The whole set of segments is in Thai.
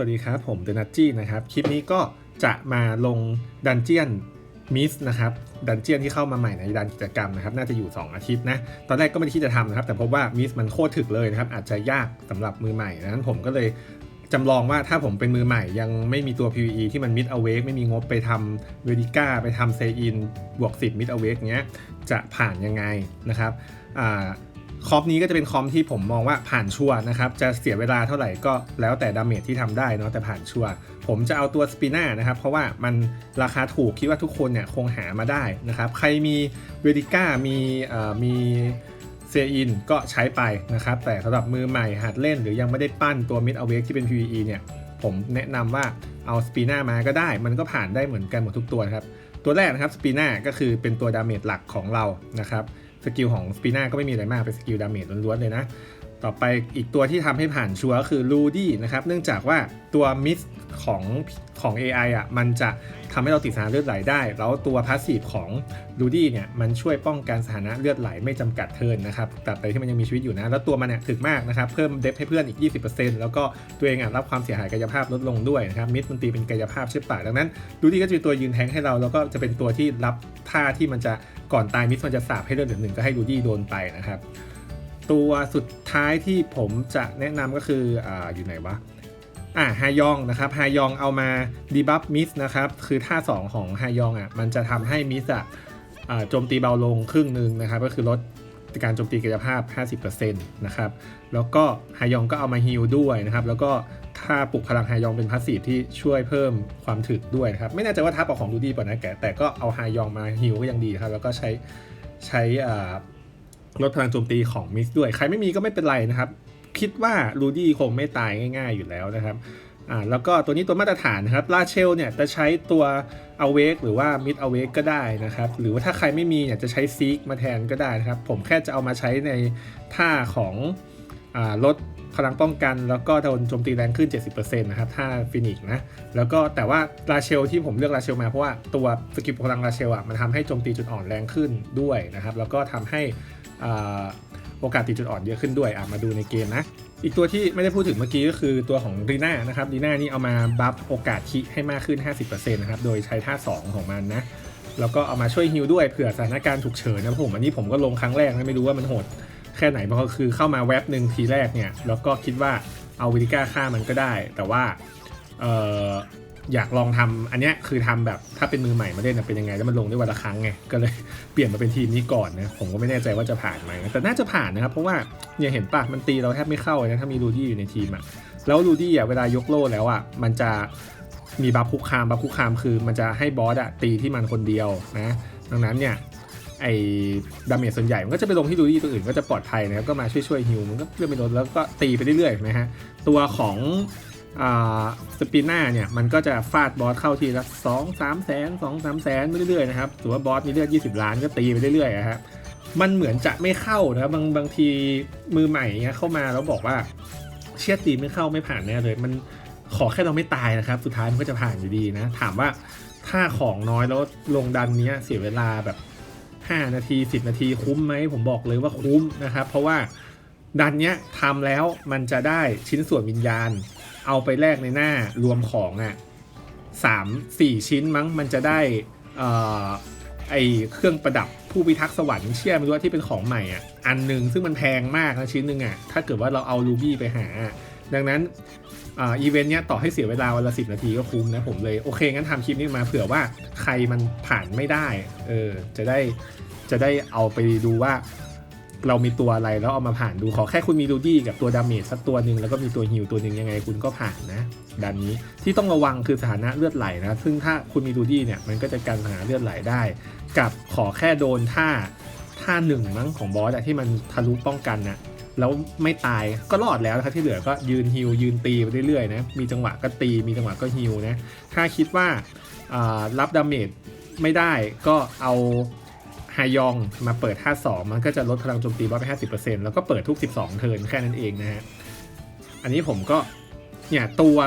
สวัสดีครับ ผมเดนัจจี้นะครับ คลิปนี้ก็จะมาลงดันเจียนมิสนะครับ ดันเจียนที่เข้ามาใหม่ในดันกิจกรรมนะครับ น่าจะอยู่ 2 อาทิตย์นะ ตอนแรกก็ไม่ได้คิดจะทำนะครับ แต่พบว่ามิสมันโคตรถึกเลยนะครับ อาจจะยากสำหรับมือใหม่นั้นผมก็เลยจำลองว่าถ้าผมเป็นมือใหม่ยังไม่มีตัว PVE ที่มันมิดเอาเวกไม่มีงบไปทำเวดิก้าไปทำเซอินบวก10มิดเอาเวกเนี้ยจะผ่านยังไงนะครับอ่า คอมนี้ก็จะเป็นคอมที่ผมมองว่าผ่านชัวนะครับ จะเสียเวลาเท่าไหร่ก็แล้วแต่ดาเมจที่ทำได้เนาะแต่ผ่านชัวผมจะเอาตัวสปิน่านะครับ เพราะว่ามันราคาถูกคิดว่าทุกคนเนี่ยคงหามาได้นะครับ ใครมีเวดิก้ามีเอ่อมีเซอินก็ใช้ไปนะครับ แต่สำหรับมือใหม่หัดเล่นหรือยังไม่ได้ปั้นตัวมิดเอาเวกที่เป็น PVE เนี่ย ผมแนะนำว่าเอาสปีน่ามาก็ได้ มันก็ผ่านได้เหมือนกันหมดทุกตัวครับ ตัวแรกนะครับสปีน่าก็คือเป็นตัวดาเมจหลักของเรานะครับ สกิลของสปีน่าก็ไม่มีอะไรมากเป็นสกิลดาเมจล้วนๆเลยนะ ต่อไปอีกตัวที่ทำให้ผ่านชัวร์คือลูดี้นะครับ เนื่องจากว่าตัวมิสของของ AI อะมันจะทำให้เราติดสถานะเลือดไหลได้ แล้วตัวพาสซีฟของลูดี้เนี่ยมันช่วยป้องกันสถานะเลือดไหลไม่จำกัดเทินนะครับตราบใดที่มันยังมีชีวิตอยู่นะ แล้วตัวมันเนี่ยถึกมากนะครับ เพิ่มเดฟให้เพื่อนอีก 20%แล้วก็ตัวเองอะรับความเสียหายกายภาพลดลงด้วยนะครับมิสมันตีเป็นกายภาพใช่ปะดังนั้นลูดี้ก็จะเป็นตัวยืนแทงให้เราแล้วก็จะเป็นตัวที่รับท่าที่มันจะ ก่อนตายมิสมันจะสาบให้เลือดหนึ่งก็ให้ลูดี้โดนไปนะครับ ตัวสุดท้ายที่ผมจะแนะนำก็คือออยู่ไหนวะอ่าฮายองนะครับฮายองเอามาดีบัฟมิสนะครับคือท่า 2 ของฮายองอะมันจะทำให้มิสอะโจมตีเบาลงครึ่งหนึ่งนะครับก็คือลดการโจมตีกายภาพ 50%นะครับ แล้วก็ฮายองก็เอามาฮิลด้วยนะครับ แล้วก็ ท่าปลุกพลังไฮยองเป็นพาสซีฟที่ช่วยเพิ่มความถึกด้วยนะครับ ไม่แน่ใจว่าทับออกของดูดีป่ะนะแกแต่ก็เอาไฮยองมาฮิลก็ยังดีครับ แล้วก็ใช้ใช้ลดพลังโจมตีของมิสด้วย ใครไม่มีก็ไม่เป็นไรนะครับ คิดว่าลูดี้คงไม่ตายง่าย ๆ อยู่แล้วนะครับอ่าแล้วก็ตัวนี้ตัวมาตรฐานนะครับลาเชลเนี่ยจะใช้ตัวเอาเวกหรือว่ามิดเอาเวกก็ได้นะครับ หรือว่าถ้าใครไม่มีเนี่ยจะใช้ซีกมาแทนก็ได้นะครับ ผมแค่จะเอามาใช้ในท่าของอ ลดพลังป้องกันแล้วก็โดนโจมตีแรงขึ้น 70%นะครับท่าฟินิกนะ แล้วก็แต่ว่าลาเชลที่ผมเลือกลาเชลมาเพราะว่าตัวสกิลพลังลาเชลอะมันทำให้โจมตีจุดอ่อนแรงขึ้นด้วยนะครับ แล้วก็ทำให้โอกาสติดจุดอ่อนเยอะขึ้นด้วยอะมาดูในเกมนะ อีกตัวที่ไม่ได้พูดถึงเมื่อกี้ก็คือตัวของรีน่านะครับรีน่านี่เอามาบัฟโอกาสคิให้มากขึ้น 50%นะครับโดยใช้ท่า 2 ของมันนะแล้วก็เอามาช่วยฮิลด้วยเผื่อสถานการณ์ฉุกเฉินนะผมอันนี้ผมก็ลงครั้งแรกนะไม่รู้ว่ามันโหด แค่ไหนเพราะก็คือเข้ามาแว็บหนึ่งทีแรกเนี่ยแล้วก็คิดว่าเอาวิลิก้าฆ่ามันก็ได้ แต่ว่าเอออยากลองทำอันเนี้ยคือทำแบบถ้าเป็นมือใหม่มาเล่นเป็นยังไง แล้วมันลงได้วันละครั้งไงก็เลยเปลี่ยนมาเป็นทีมนี้ก่อนนะผมก็ไม่แน่ใจว่าจะผ่านไหมแต่น่าจะผ่านนะครับเพราะว่าเนี่ยเห็นปะมันตีเราแทบไม่เข้าเลยนะถ้ามีรูดี้อยู่ในทีมอะแล้วรูดี้อะเวลายกโล่แล้วอะมันจะมีบัฟคุกคามบัฟคุกคามคือมันจะให้บอสอะตีที่มันคนเดียวนะดังนั้นเนี่ย ไอ้ดาเมจส่วนใหญ่มันก็จะไปลงที่รูดี้ตัวอื่นก็จะปลอดภัยนะครับก็มาช่วยช่วยฮิวมันก็เลื่อนไปโดนแล้วก็ตีไปเรื่อยๆนะฮะตัวของสปิน่าเนี่ยมันก็จะฟาดบอสเข้าทีละสองสามแสนสองสามแสนเรื่อยๆนะครับถือว่าบอสมีเลือดยี่สิบล้านก็ตีไปเรื่อยๆอะครับมันเหมือนจะไม่เข้านะครับบางบางทีมือใหม่เงี้ยเข้ามาแล้วบอกว่าเชียตีไม่เข้าไม่ผ่านแน่เลย มันขอแค่เราไม่ตายนะครับ สุดท้ายมันก็จะผ่านอยู่ดีนะ ถามว่าถ้าของน้อยแล้วลงดันเนี้ยเสียเวลาแบบ 5 นาที 10 นาทีคุ้มไหมผมบอกเลยว่าคุ้มนะครับ เพราะว่าดันเนี้ยทำแล้วมันจะได้ชิ้นส่วนวิญญาณ เอาไปแลกในหน้ารวมของอะสามสี่ชิ้นมั้งมันจะได้เอ่อไอเครื่องประดับผู้พิทักษ์สวรรค์เชื่อไม่รู้ว่าที่เป็นของใหม่อะอันหนึ่งซึ่งมันแพงมากนะชิ้นหนึ่งอะถ้าเกิดว่าเราเอารูบี้ไปหา ดังนั้น อ่าอีเวนต์เนี้ยต่อให้เสียเวลาวันละสินาทีก็คุ้มนะผมเลยโอเคงั้นทำคลิปนี้มาเผื่อว่าใครมันผ่านไม่ได้เออจะได้จะได้เอาไปดูว่าเรามีตัวอะไรแล้วเอามาผ่านดูขอแค่คุณมีดูดี้กับตัวดาเมจสักตัวหนึ่งแล้วก็มีตัวฮิวตัวหนึ่งยังไงคุณก็ผ่านนะด้านนี้ที่ต้องระวังคือสถานะเลือดไหลนะ ซึ่งถ้าคุณมีดูดี้เนี่ยมันก็จะกันสถานะเลือดไหลได้ กับขอแค่โดนท่าท่าหนึ่งมั้งของบอสอะที่มันทะลุป้องกันนะ แล้วไม่ตายก็รอดแล้วนะครับที่เหลือก็ยืนฮิวยืนตีไปเรื่อยๆนะมีจังหวะก็ตีมีจังหวะก็ฮิวนะถ้าคิดว่ารับดาเมจไม่ได้ก็เอาฮายองมาเปิด 52 มันก็จะลดพลังโจมตีบอสไป 50%แล้วก็เปิดทุก 12 เทิร์นแค่นั้นเองนะฮะ อันนี้ผมก็เนี่ยตัว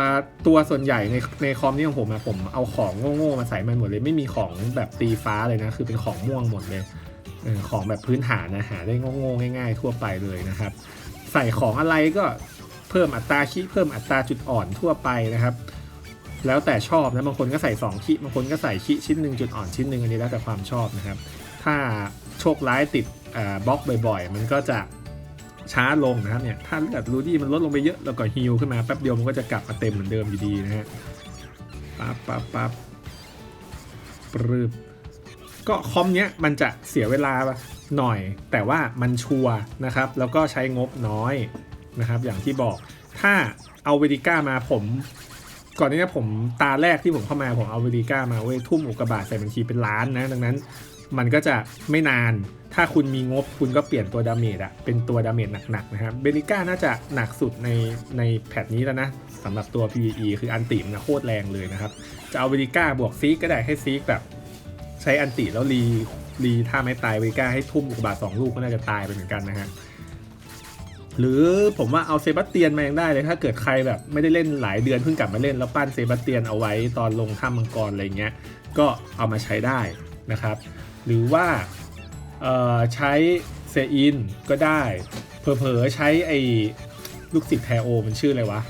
ตัวส่วนใหญ่ในในคอมนี่ของผมอะผมเอาของโง่ๆมาใส่มันหมดเลย ไม่มีของแบบตีฟ้าเลยนะ คือเป็นของม่วงหมดเลย ของแบบพื้นฐานนะหาได้โง่ๆง่ายๆทั่วไปเลยนะครับ ใส่ของอะไรก็เพิ่มอัตราคีเพิ่มอัตราจุดอ่อนทั่วไปนะครับ แล้วแต่ชอบนะบางคนก็ใส่2คีบางคนก็ใส่คีชิ้นหนึ่งจุดอ่อนชิ้นหนึ่งอันนี้แล้วแต่ความชอบนะครับ ถ้าโชคร้ายติดบล็อกบ่อยๆ มันก็จะช้าลงนะครับเนี่ยถ้าเลือดรูดี้มันลดลงไปเยอะแล้วก็ฮิลขึ้นมาแป๊บเดียวมันก็จะกลับมาเต็มเหมือนเดิมอยู่ดีนะฮะปั๊บปั๊บปั๊บปรึบ ก็คอมเนี้ยมันจะเสียเวลาหน่อย แต่ว่ามันชัวร์นะครับ แล้วก็ใช้งบน้อยนะครับ อย่างที่บอกถ้าเอาเวดิก้ามาผม ก่อนหนานี้ผมตาแรกที่ผมเข้ามาผมเอาเวดิก้ามาเว้ยทุ่มอุกกาบาตใส่บัญชีเป็นล้านนะ ดังนั้นมันก็จะไม่นาน ถ้าคุณมีงบคุณก็เปลี่ยนตัวดาเมจอะเป็นตัวดาเมจหนักๆนะครับ เบลิก้าน่าจะหนักสุดในในแพทนี้แล้วนะสำหรับตัว PVE คืออันติมนะโคตรแรงเลยนะครับ จะเอาเบลิก้าบวกซีกก็ได้ให้ซีกแบบ ใช้อันติแล้วรีรีถ้าไม่ตายเบลิก้าให้ทุ่มอุกบาสองลูกก็น่าจะตายไปเหมือนกันนะฮะหรือผมว่าเอาเซบาสเตียนมายังได้เลยถ้าเกิดใครแบบไม่ได้เล่นหลายเดือนเพิ่งกลับมาเล่นแล้วปั้นเซบาสเตียนเอาไว้ตอนลงถ้ำมังกรอะไรเงี้ยก็เอามาใช้ได้นะครับ หรือว่าเออใช้เซอินก็ได้เผลอๆใช้ไอ้ลูกศิษย์แทโอมันชื่ออะไรวะ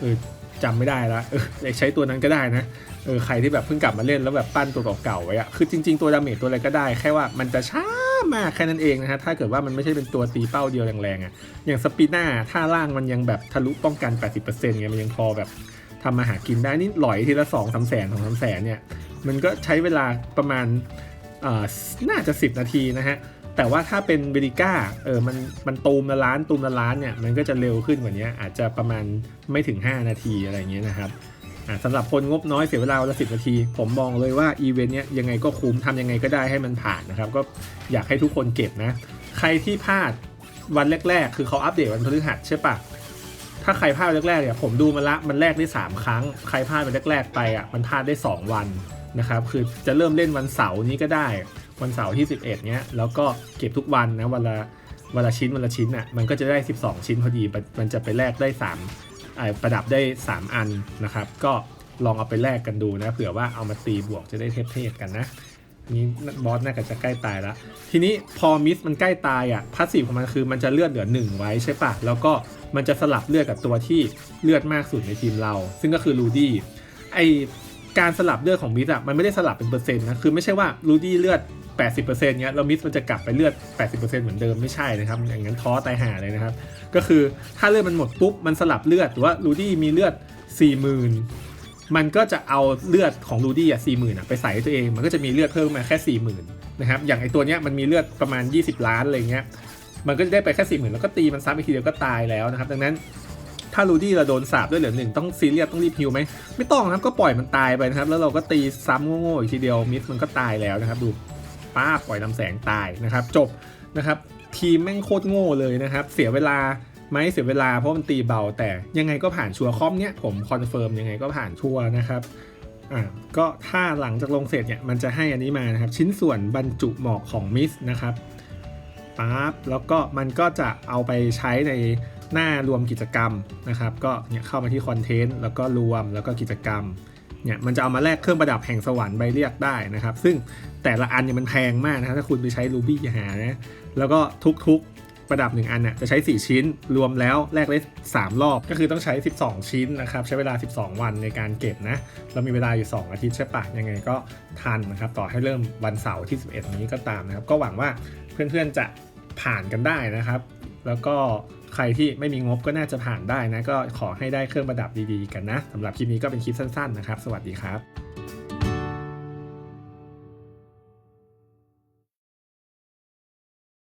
เออจำไม่ได้ละเออใช้ตัวนั้นก็ได้นะ เออใครที่แบบเพิ่งกลับมาเล่นแล้วแบบปั้นตัวเก่าๆไว้อะคือจริงๆตัวดาเมจตัวอะไรก็ได้ แค่ว่ามันจะช้ามากแค่นั้นเองนะฮะถ้าเกิดว่ามันไม่ใช่เป็นตัวตีเป้าเดียวแรงๆอะอย่างสปิน่าถ้าล่างมันยังแบบทะลุป้องกัน 80%ไงมันยังพอแบบทำมาหากินได้นี่หลอยทีละ2องสามแสนของสามแสนเนี่ยมันก็ใช้เวลาประมาณเอ่อน่าจะ 10 นาทีนะฮะแต่ว่าถ้าเป็นเบริก้าเออมันมันตูมละล้านตูมละล้านเนี่ยมันก็จะเร็วขึ้นกว่านี้อาจจะประมาณไม่ถึง 5 นาทีอะไรเงี้ยนะครับ สำหรับคนงบน้อยเสียเวลาวันละสินาที ผมมองเลยว่าอีเวนต์เนี้ยยังไงก็คุ้มทำยังไงก็ได้ให้มันผ่านนะครับ ก็อยากให้ทุกคนเก็บนะ ใครที่พลาดวันแรก ๆ คือเขาอัปเดตวันพฤหัสใช่ปะถ้าใครพลาดวันแรกๆเนี่ยผมดูมาละมันแรกได้ 3 ครั้ง ใครพลาดวันแรกๆไปอะมันพลาดได้ 2 วันนะครับคือจะเริ่มเล่นวันเสาร์นี้ก็ได้ วันเสาร์ที่ 11เนี้ยแล้วก็เก็บทุกวันนะวันละวันละชิ้นวันละชิ้นอะมันก็จะได้ 12 ชิ้นพอดีมันจะไปแลกได้ 3 ประดับได้ 3 อันนะครับ ก็ลองเอาไปแลกกันดูนะเผื่อว่าเอามาตีบวกจะได้เทพๆกันนะนี่บอสน่าจะใกล้ตายแล้ว ทีนี้พอมิสมันใกล้ตายอะพาสซีฟของมันคือมันจะเลือดเหลือหนึ่งไว้ใช่ปะแล้วก็มันจะสลับเลือดกับตัวที่เลือดมากสุดในทีมเรา ซึ่งก็คือลูดี้ไอการสลับเลือดของมิสอะมันไม่ได้สลับเป็นเปอร์เซ็นต์นะคือไม่ใช่ว่าลูดี้เลือด 80%เงี้ยแล้วมิสมันจะกลับไปเลือด 80%เหมือนเดิมไม่ใช่นะครับอย่างนั้นท้อตายห่าเลยนะครับ ก็คือถ้าเลือดมันหมดปุ๊บมันสลับเลือดหรือว่าลูดี้มีเลือด 40,000 มันก็จะเอาเลือดของรูดี้อะสี่หมื่นอะไปใส่ให้ตัวเอง มันก็จะมีเลือดเพิ่มมาแค่สี่หมื่นนะครับอย่างไอตัวเนี้ยมันมีเลือดประมาณ 20 ล้านอะไรเงี้ยมันก็จะได้ไปแค่สี่หมื่นแล้วก็ตีมันซ้ำอีกทีเดียวก็ตายแล้วนะครับ ดังนั้นถ้ารูดี้เราโดนสาบด้วยเหลือหนึ่งต้องซีเรียสต้องรีบฮิวไหมไม่ต้องนะครับก็ปล่อยมันตายไปนะครับ แล้วเราก็ตีซ้ำโง่ๆอีกทีเดียวมิสมันก็ตายแล้วนะครับดู ป้าปล่อยลำแสงตายนะครับ จบนะครับทีมแม่งโคตรโง่เลยนะครับ เสียเวลาไม่เสียเวลาเพราะมันตีเบา แต่ยังไงก็ผ่านชัวร์คอมเนี้ยผมคอนเฟิร์มยังไงก็ผ่านชัวร์นะครับอ่าก็ถ้าหลังจากลงเสร็จเนี่ยมันจะให้อันนี้มานะครับ ชิ้นส่วนบรรจุหมอกของมิสนะครับปั๊บแล้วก็มันก็จะเอาไปใช้ในหน้ารวมกิจกรรมนะครับ ก็เนี่ยเข้ามาที่คอนเทนต์แล้วก็รวมแล้วก็กิจกรรม เนี่ยมันจะเอามาแลกเครื่องประดับแห่งสวรรค์ใบเรียกได้นะครับ ซึ่งแต่ละอันเนี่ยมันแพงมากนะถ้าคุณไปใช้รูบี้หานะแล้วก็ทุกๆประดับ 1 อันน่ะจะใช้ 4 ชิ้นรวมแล้วแลกได้ 3 รอบ ก็คือต้องใช้ 12 ชิ้นนะครับ ใช้เวลา 12 วันในการเก็บนะ เรามีเวลาอยู่ 2 อาทิตย์ใช่ปะยังไงก็ทันนะครับ ต่อให้เริ่มวันเสาร์ที่ 11 นี้ก็ตามนะครับ ก็หวังว่าเพื่อนๆจะผ่านกันได้นะครับ แล้วก็ ใครที่ไม่มีงบก็น่าจะผ่านได้นะ ก็ขอให้ได้เครื่องประดับดีๆกันนะสำหรับคลิปนี้ก็เป็นคลิปสั้นๆนะครับ สวัสดีครับ